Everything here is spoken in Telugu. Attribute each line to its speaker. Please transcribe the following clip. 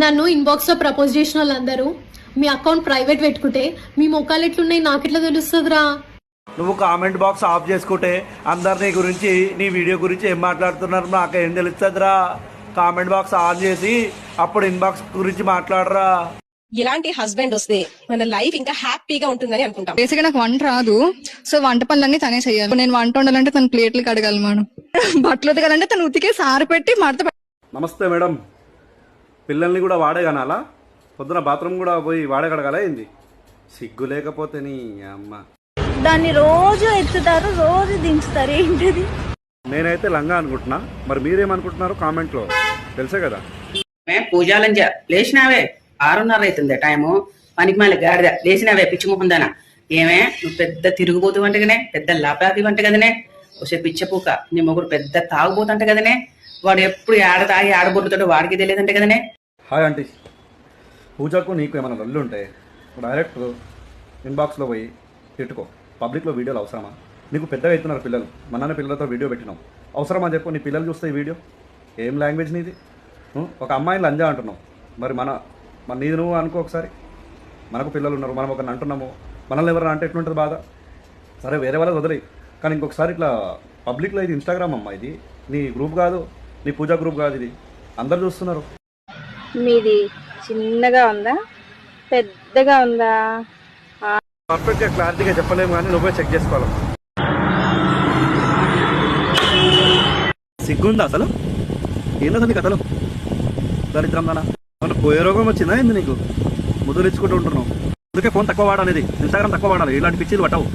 Speaker 1: నన్ను ఇన్బాక్స్లో ప్రపోజ్ చేసిన వాళ్ళందరూ మీ అకౌంట్ ప్రైవేట్ పెట్టుకుంటే మీ మొక్కలు ఎట్లున్నాయి? నాకెట్లా తెలుస్తుందిరా?
Speaker 2: నువ్వు కామెంట్ బాక్స్ ఆఫ్ చేసుకుంటే అందరు నీ గురించి నీ వీడియో గురించి ఏం మాట్లాడుతున్నారు? నాకేం తెలుస్తుందిరా? కామెంట్ బాక్స్ ఆన్ చేసి అప్పుడు ఇన్బాక్స్ గురించి మాట్లాడరా?
Speaker 3: ఇలాంటి హస్బెండ్ వస్తే మన లైఫ్ ఇంకా హ్యాపీగా ఉంటుందని అనుకుంటాం.
Speaker 4: బేసిక్గా నాకు వంట రాదు. సో వంట పనులన్నీ తనే చేయాలి. నేను వంట వండాలంటే తను ప్లేట్లు కడగాలి మేడం. బట్టలు ఉతకాలంటే తను ఉతికే సారు పెట్టి మడత
Speaker 2: నమస్తే మేడం. పిల్లల్ని కూడా వాడే కనాలా పొద్దున బాత్రూమ్ కూడా పోయి వాడే కడగాల ఏంది? సిగ్గు లేకపోతే నీ అమ్మ.
Speaker 5: దాన్ని రోజు ఎత్తుతారు రోజు దించుతారు ఏంటిది?
Speaker 2: నేనైతే లంగా అనుకుంటున్నా. మరి మీరేమనుకుంటున్నారు కామెంట్లో? తెలుసే కదా?
Speaker 6: మే పూజాలంజ లేచినావే. ఆరున్నర అవుతుంది టైము. పనికి మళ్ళీ గాడిద లేచినావే పిచ్చి ముఖందాన ఏమే నువ్వు పెద్ద తిరుగుబోతు వంట కదనే పెద్ద లాపాకి వంట కదనే వచ్చే పిచ్చపూక నీ మొగుడు పెద్ద తాగుబోతుంట కదనే? వాడు ఎప్పుడు ఆడ తాగి ఆడబోతుంటే వాడికి తెలియదంటే కదనే?
Speaker 2: Hi aunty. పూజకు నీకు ఏమైనా రల్లు ఉంటే డైరెక్ట్ ఇన్బాక్స్లో పోయి తిట్టుకో. పబ్లిక్లో వీడియోలు అవసరమా? నీకు పెద్దగా అవుతున్నారు పిల్లలు. మన పిల్లలతో వీడియో పెట్టినాం. అవసరమా చెప్పు నీ పిల్లలు చూస్తే ఈ వీడియో? ఏం లాంగ్వేజ్ నీది? ఒక అమ్మాయిని లంజా అంటున్నావు మరి మన మన నీది నువ్వు అనుకో ఒకసారి. మనకు పిల్లలు ఉన్నారు మనం ఒకరిని అంటున్నాము. మనల్ని ఎవరైనా అంటే ఎట్లుంటుంది బాధ? సరే వేరే వాళ్ళకి వదిలేయి. కానీ ఇంకొకసారి ఇట్లా పబ్లిక్లో ఇది ఇన్స్టాగ్రామ్ అమ్మా ఇది. నీ గ్రూప్ కాదు నీ పూజా గ్రూప్ కాదు ఇది. అందరు చూస్తున్నారు.
Speaker 5: మీది చిన్నగా ఉందా? పెద్దగా ఉందా?
Speaker 2: పర్ఫెక్ట్గా క్లారిటీగా చెప్పలేము కానీ నువ్వే చెక్ చేసుకోవాలి. సిగ్గుందా అసలు? ఏంటో నీకు అసలు దరిద్రం దానా మన పోయే రోగం వచ్చిందా ఏంది నీకు? ముద్దులు ఇచ్చుకుంటూ ఉంటున్నావు. అందుకే ఫోన్ తక్కువ వాడనేది ఇన్స్టాగ్రామ్ తక్కువ వాడాలి. ఇలాంటి పిచ్చిలు పట్టవు.